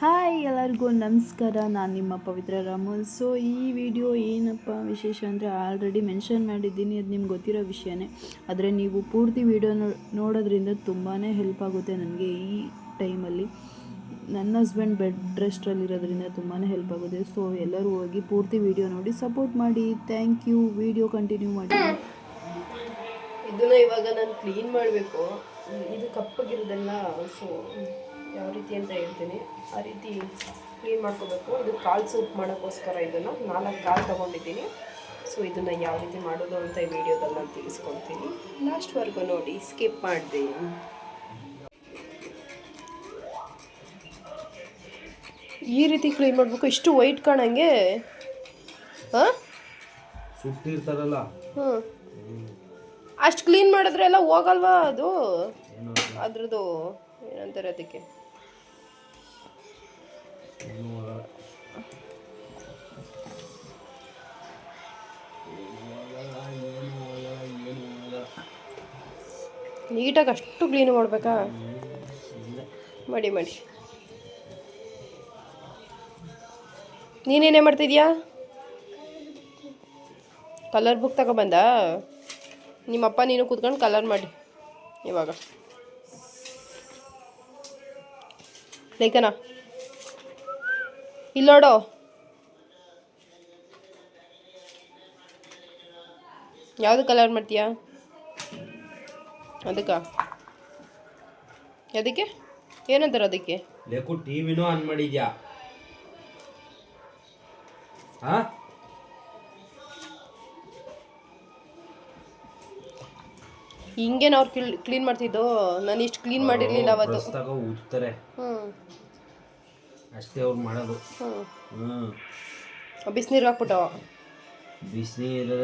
Hi ಎಲ್ಲರಿಗೂ ನಮಸ್ಕಾರ, ನಾನು ನಿಮ್ಮ ಪವಿತ್ರ ರಾಮನ್. ಸೊ ಈ ವಿಡಿಯೋ ಏನಪ್ಪ ವಿಶೇಷ ಅಂದರೆ ಆಲ್ರೆಡಿ ಮೆನ್ಷನ್ ಮಾಡಿದ್ದೀನಿ, ಅದು ನಿಮ್ಗೆ ಗೊತ್ತಿರೋ ವಿಷಯನೇ. ಆದರೆ ನೀವು ಪೂರ್ತಿ ವಿಡಿಯೋ ನೋಡೋದ್ರಿಂದ ತುಂಬಾ ಹೆಲ್ಪ್ ಆಗುತ್ತೆ ನನಗೆ ಈ ಟೈಮಲ್ಲಿ ನನ್ನ ಹಸ್ಬೆಂಡ್ ಬೆಡ್ ರೆಸ್ಟ್ರಲ್ಲಿರೋದ್ರಿಂದ ತುಂಬಾ ಹೆಲ್ಪ್ ಆಗುತ್ತೆ. ಸೊ ಎಲ್ಲರೂ ಹೋಗಿ ಪೂರ್ತಿ ವಿಡಿಯೋ ನೋಡಿ ಸಪೋರ್ಟ್ ಮಾಡಿ. ಥ್ಯಾಂಕ್ ಯು ವಿಡಿಯೋ ಕಂಟಿನ್ಯೂ ಮಾಡಿ. ಇದನ್ನು ಇವಾಗ ನಾನು ಕ್ಲೀನ್ ಮಾಡಬೇಕು. ಇದು ಕಪ್ಪಗಿರೋದೆಲ್ಲ ಸೊ ಯಾವ ರೀತಿ ಅಂತ ಹೇಳ್ತೀನಿ. ಆ ರೀತಿ ಕ್ಲೀನ್ ಮಾಡ್ಕೋಬೇಕು. ಇದು ಕಾಲು ಸೂಪ್ ಮಾಡೋಕ್ಕೋಸ್ಕರ ಇದನ್ನು ನಾಲ್ಕು ಕಾಲು ತೊಗೊಂಡಿದ್ದೀನಿ. ಸೊ ಇದನ್ನು ಯಾವ ರೀತಿ ಮಾಡೋದು ಅಂತ ಈ ವಿಡಿಯೋದಲ್ಲಿ ನಾನು ತಿಳಿಸ್ಕೊಡ್ತೀನಿ. ಲಾಸ್ಟ್ವರೆಗೂ ನೋಡಿ ಸ್ಕಿಪ್ ಮಾಡಿದೆ. ಈ ರೀತಿ ಕ್ಲೀನ್ ಮಾಡಬೇಕು. ಇಷ್ಟು ವೈಟ್ ಕಾಣಂಗೆ ಹಾಂ? ಸುಟ್ಟಿರ್ತಾರಲ್ಲ. ಹಾಂ. ಅಷ್ಟು ಕ್ಲೀನ್ ಮಾಡಿದ್ರೆ ಎಲ್ಲ ಹೋಗಲ್ವಾ ಅದು? ಅದ್ರದ್ದು ಏನಂತಾರೆ ಅದಕ್ಕೆ? ನೀಟಾಗಿ ಅಷ್ಟು ಕ್ಲೀನ್ ಮಾಡ್ಬೇಕಾ? ಮಾಡಿ ಮಾಡಿ. ನೀನೇನೇ ಮಾಡ್ತಿದ್ಯಾ? ಕಲರ್ ಬುಕ್ ತಗೊಬಂದ? ನಿಮ್ಮಪ್ಪ ನೀನು ಕೂತ್ಕೊಂಡು ಕಲರ್ ಮಾಡಿ, ಇವಾಗ. ಲೇಖನ. ಇಲ್ಲಿ ನೋಡು. ಯಾವುದು ಕಲರ್ ಮಾಡ್ತೀಯಾ? ಅದಕ್ಕ? ಅದಕ್ಕೆ ಏನಂತಾರೆ ಅದಕ್ಕೆ? ಲೇಕು ಟಿವಿನೂ ಆನ್ ಮಾಡಿದ್ಯಾ? ಹಾ ಹಿಂಗೆ ಅವ್ರು ಕ್ಲೀನ್ ಮಾಡ್ತಿದ್ದು? ನಾನು ಇಷ್ಟು ಕ್ಲೀನ್ ಮಾಡಿರಲಿಲ್ಲ ಅವತ್ತು. ಹ್ಮ್. ಹ್ಞೂ ಅಷ್ಟೇ ಅವ್ರು ಮಾಡೋದು. ಹ್ಞೂ ಬಿಸಿನೀರು ಹಾಕ್ಬಿಟ್ಟವ ಬಿಸಿನೀರು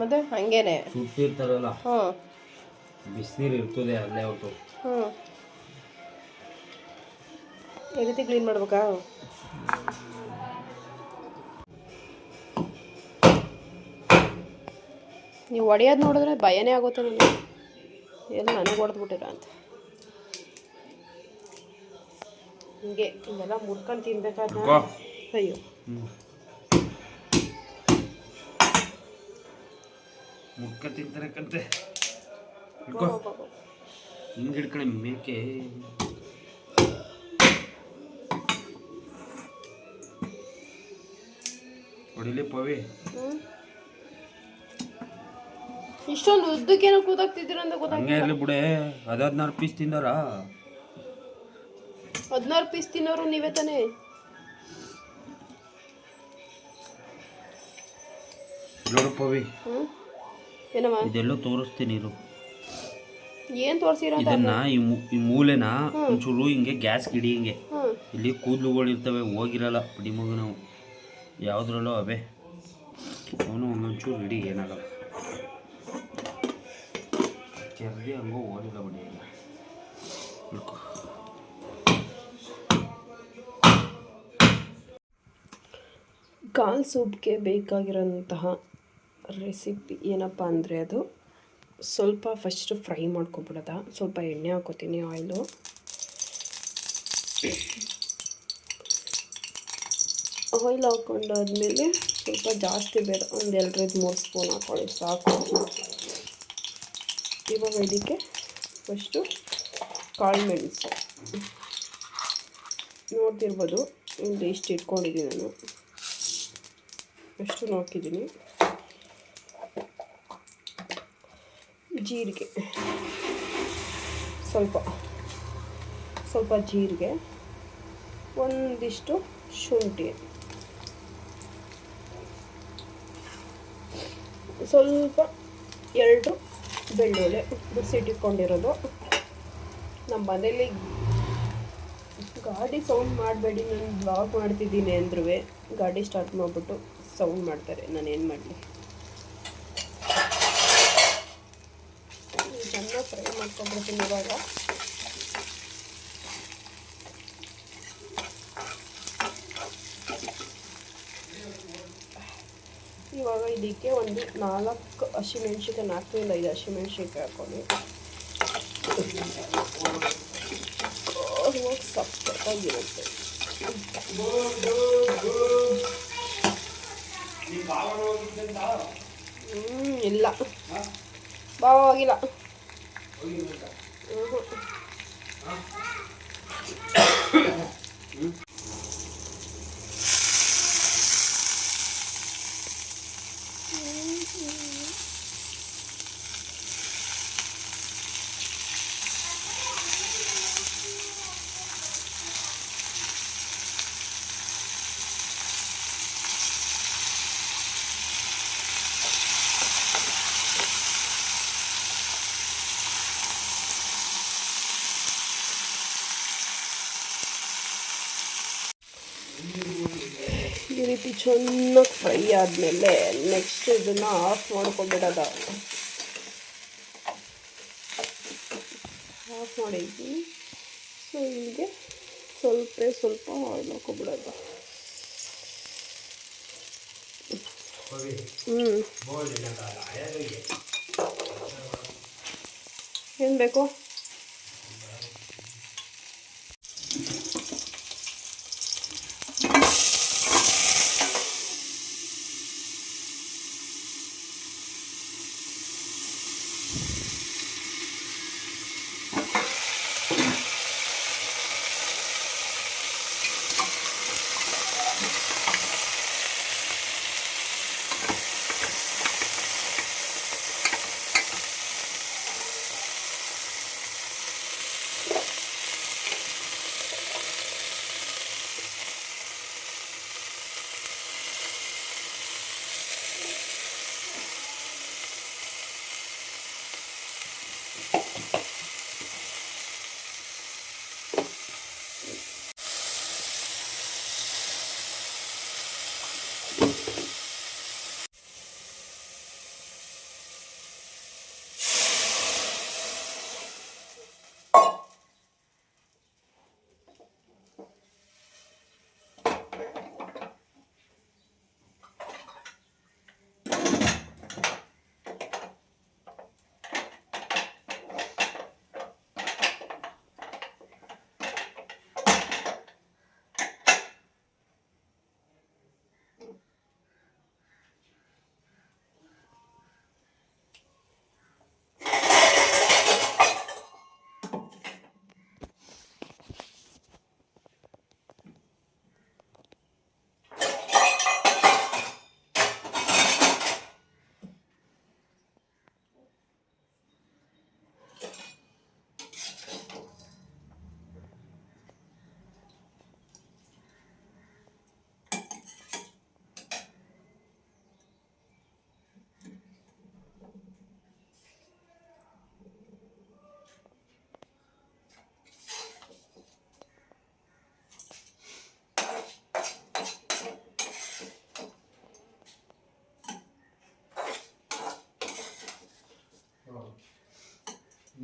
ಮತ್ತೆ ಹಂಗೇನೆ. ಸುಟ್ಟಿರ್ತಾರಲ್ಲ ಹ್ಞೂ ಬಿಸಿನೀರು ಇರ್ತದೆ ಅಲ್ಲೇ ಅವ್ರದ್ದು ಹ್ಞೂ ಈ ರೀತಿ ಕ್ಲೀನ್ ಮಾಡ್ಬೇಕಾ? ನೀವು ಒಡೆಯೋದು ನೋಡಿದ್ರೆ ಭಯನೇ ಆಗುತ್ತೆ ನನಗೆ. ಎಲ್ಲ ನನಗೆ ಹೊಡೆದ್ಬಿಟ್ಟಿರ ಅಂತ. ಹಿಂಗೆ ಹಿಂಗೆಲ್ಲ ಮುರ್ಕೊಂಡು ತಿನ್ಬೇಕಾದ್ರೆ. ಅಯ್ಯೋ. ಮುಕ್ಕ ತಿಂತಾರೆ ಕಂತೆ. ಹಿಂಗೆ ಹಿಡ್ಕಣೆ ಮೇಕೆ. ಹೊಡಿಲಿ ಪವಿ. ಇಷ್ಟೊಂದು ಉದ್ದಕ್ಕೇನೋ ಕೂದಾಗ್ತಿದ್ದೀರ ಅಂತ ಗೊತ್ತಾಗ ಹಂಗೆ ಇರಲಿ ಬಿಡೆ. ಹದಿನಾರು ಪೀಸ್ ತಿಂದಾರ? ಹದಿನಾರು ಪೀಸ್ ತಿನ್ನೋರು ನೀವೇ ತಾನೇ ನೋಡು ಪವಿ. ಹ್ಞೂ ಏನಮ್ಮ ಇದೆಲ್ಲೋ ತೋರಿಸ್ತೀನಿ ಇರು. ಏನು ತೋರಿಸಿರೋ ಇದನ್ನ ಈ ಮೂ- ಈ ಮೂಲೆನ ಒಂಚೂರು ಹಿಂಗೆ ಗ್ಯಾಸ್ ಗಿಡಿ ಹಿಂಗೆ. ಇಲ್ಲಿ ಕೂದಲುಗಳು ಇರ್ತವೆ ಹೋಗಿರಲ್ಲ ಪಡಿ ಮಗು ನಾವು. ಯಾವುದ್ರಲ್ಲೋ ಅವೇ. ಅವನು ಒಂದೊಂಚೂರು ಹಿಡಿ ಏನಾಗಲ್ಲ. ಕೆರ್ದಿ ಹಂಗೋ ಓದಿಲ್ಲ ಬಿಡಿ. ಹಿಡ್ಕೊ ಕಾಲ್ ಸೂಪ್ಗೆ ಬೇಕಾಗಿರೋಂತಹ ರೆಸಿಪಿ ಏನಪ್ಪ ಅಂದರೆ ಅದು ಸ್ವಲ್ಪ ಫಸ್ಟು ಫ್ರೈ ಮಾಡ್ಕೊಬಿಡೋದ? ಸ್ವಲ್ಪ ಎಣ್ಣೆ ಹಾಕೋತೀನಿ ಆಯಿಲು ಆಯಿಲ್ ಹಾಕೊಂಡಾದ್ಮೇಲೆ ಸ್ವಲ್ಪ ಜಾಸ್ತಿ ಬೇರೆ ಒಂದು ಎರಡರಿಂದ ಮೂರು ಸ್ಪೂನ್ ಹಾಕೊಳ್ಳಿ, ಸಾಕು. ಇವಾಗ ಇದಕ್ಕೆ ಫಸ್ಟು ಕಾಳು ಮೆಣಸು. ನೋಡ್ತಿರ್ಬೋದು ಇಲ್ಲಿ ಇಷ್ಟು ಇಟ್ಕೊಂಡಿದ್ದೀನಿ ನಾನು. ಎಷ್ಟು ಹಾಕಿದ್ದೀನಿ ಜೀರಿಗೆ. ಸ್ವಲ್ಪ ಸ್ವಲ್ಪ ಜೀರಿಗೆ, ಒಂದಿಷ್ಟು ಶುಂಠಿ. ಸ್ವಲ್ಪ ಎರಡು ಬೆಳ್ಳುಳ್ಳಿ ಬಿಸಿಟ್ಟಿಟ್ಕೊಂಡಿರೋದು ನಮ್ಮ ಮನೇಲಿ ಗಾಡಿ ಸೌಂಡ್ ಮಾಡಬೇಡಿ, ನಾನು ಬ್ಲಾಗ್ ಮಾಡ್ತಿದ್ದೀನಿ ಅಂದ್ರೂ ಗಾಡಿ ಸ್ಟಾರ್ಟ್ ಮಾಡಿಬಿಟ್ಟು. ಸೌಂಡ್ ಮಾಡ್ತಾರೆ, ನಾನು ಏನು ಮಾಡಲಿ? ಚೆನ್ನಾಗಿ ಫ್ರೈ ಮಾಡ್ಕೊಂಡ್ಬಿಡ್ತೀನಿ ಇವಾಗ. ಇವಾಗ ಇದಕ್ಕೆ ಒಂದು ನಾಲ್ಕು ಹಸಿಮೆಣ್ಸಿಕಾಯಿ ಇಲ್ಲ, ಐದು ಹಸಿಮೆಣ್ಸಿಕಾಯಿ ಹಾಕೊಂಡು ಸಪ್ಪಾಗಿರುತ್ತೆ ಹ್ಮ್ ಇಲ್ಲ. ಬಾವ ಹೋಗಿಲ್ಲ. ಈ ರೀತಿ ಚೆನ್ನಾಗಿ ಫ್ರೈ ಆದಮೇಲೆ ನೆಕ್ಸ್ಟ್ ಇದನ್ನು ಆಫ್ ಮಾಡ್ಕೊಂಡ್ಬಿಡೋದ. ಆಫ್ ಮಾಡಿದ್ವಿ. ಸೊ ಹೀಗೆ ಸ್ವಲ್ಪ ಸ್ವಲ್ಪ ಆಯಿಲ್ ಹಾಕೊಂಡ್ಬಿಡೋದು. ಹ್ಞೂ ಏನು ಬೇಕು?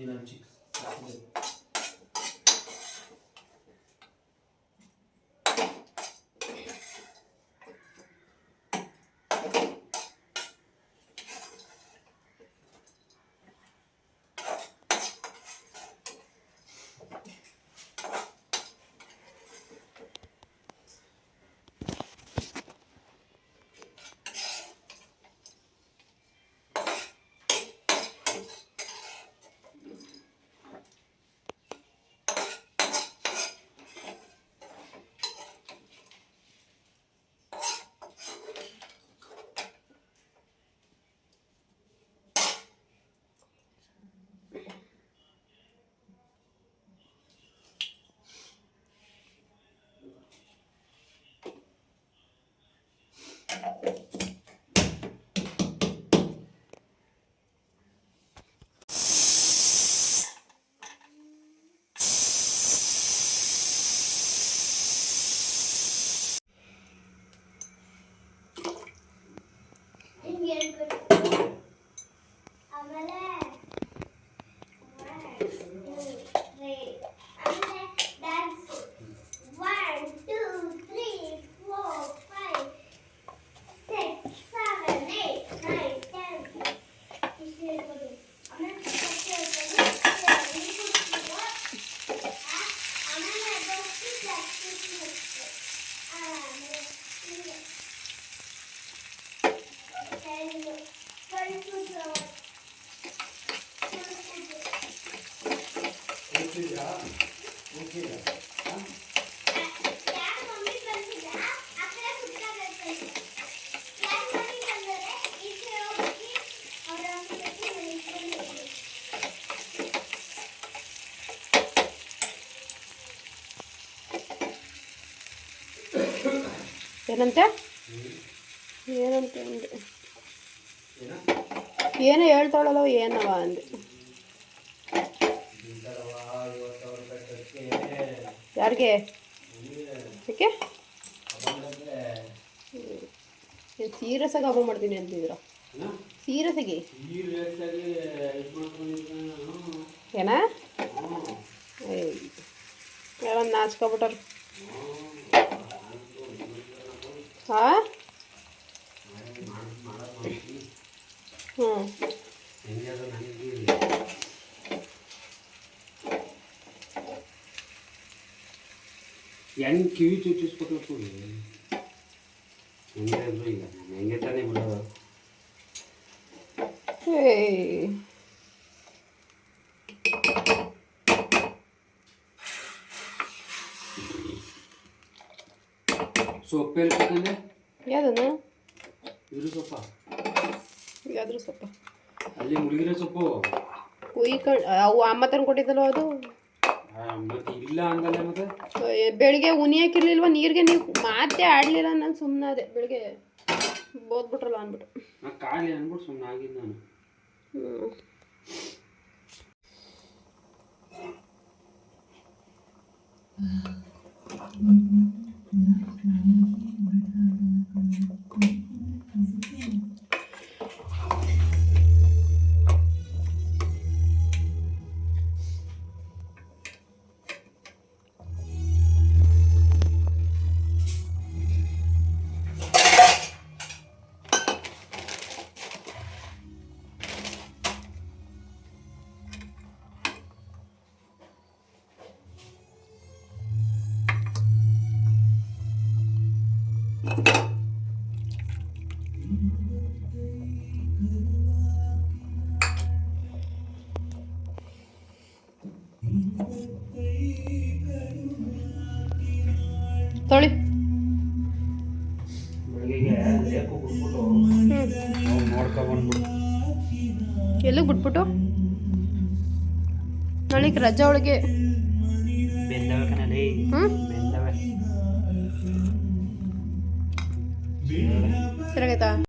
dinamicik ಏನಂತೆ? ಏನಂತ ಅಂದೆ? ಏನೋ ಹೇಳ್ತಾಳಲ್ಲೋ ಏನವ ಅಂದೆ? ಯಾರಿಗೆ? ಯಾಕೆ? ಸೀರಿಯಸ್ ಆಗಿ ಹಬ್ಬ ಮಾಡ್ತೀನಿ ಅಂತಿದ್ರ ಸೀರಿಯಸ್ ಆಗಿ ಏನ ಯಾರ ನಾಚ್ಕೊಬಿಟ್ಟಾರ ಹಾ ಹ್ಞೂ ಹೆಂಗೆ ಕಿವಿ ಚುಚ್ಚಿಸ್ಬೇಕು ಹೆಂಗೆ ಅಂದ್ರು ಈಗ ನಾನು ಹೆಂಗೆ ತಾನೇ ಬಿಡೋದು ಸೊಪ್ಪು ಇರ್ತದೆ ಯಾವ್ದನ್ನು ಇದ್ರ ಸೊಪ್ಪ ಯಾವ್ದ್ರ ಸೊಪ್ಪ ಅಲ್ಲಿ ಮುಳುಗಿರೋ ಸೊಪ್ಪು ಕುಯ್ಕೊಂಡು ಅವು ಅಮ್ಮ ತಂದು ಕೊಟ್ಟಿದ್ದಲ್ಲ ಅದು ಮತ್ತೆ ಇಲ್ಲ ಅಂದಲ್ಲ ಮತ್ತೆ ಬೆಳಿಗ್ಗೆ ಬೆಳಿಗ್ಗೆ ಉನಿಯಾಕಿರ್ಲಿಲ್ವ ನೀರಿಗೆ ನೀವು ಮಾತೇ ಆಡ್ಲಿಲ್ಲ ನಾನು ಸುಮ್ಮನೆ ಅದೇ ಬೆಳಿಗ್ಗೆ ಬೋದ್ಬಿಟ್ರಲ್ಲ ಅಂದ್ಬಿಟ್ಟು ನಾ ಕಾಲಿ ಅನ್ಬಿಟ್ಟು ಸುಮ್ಮನೆ ಆಗಿದ್ದು ನಾನು ಹ್ಞೂ ತೊಳಿ ಬೆಳಗ್ಗೆಗೆ ಲೇಪು ಬಿಟ್ಬಿಟ್ಟು ಹ್ಞೂ ಅವ್ನು ನೋಡ್ಕೊ ಬಂದ್ಬಿಟ್ಟು ಎಲ್ಲಿಗೆ ಬಿಟ್ಬಿಟ್ಟು ನಾಳೆಗೆ ರಜಾ ಒಳಗೆ ಬೆಂದವೆ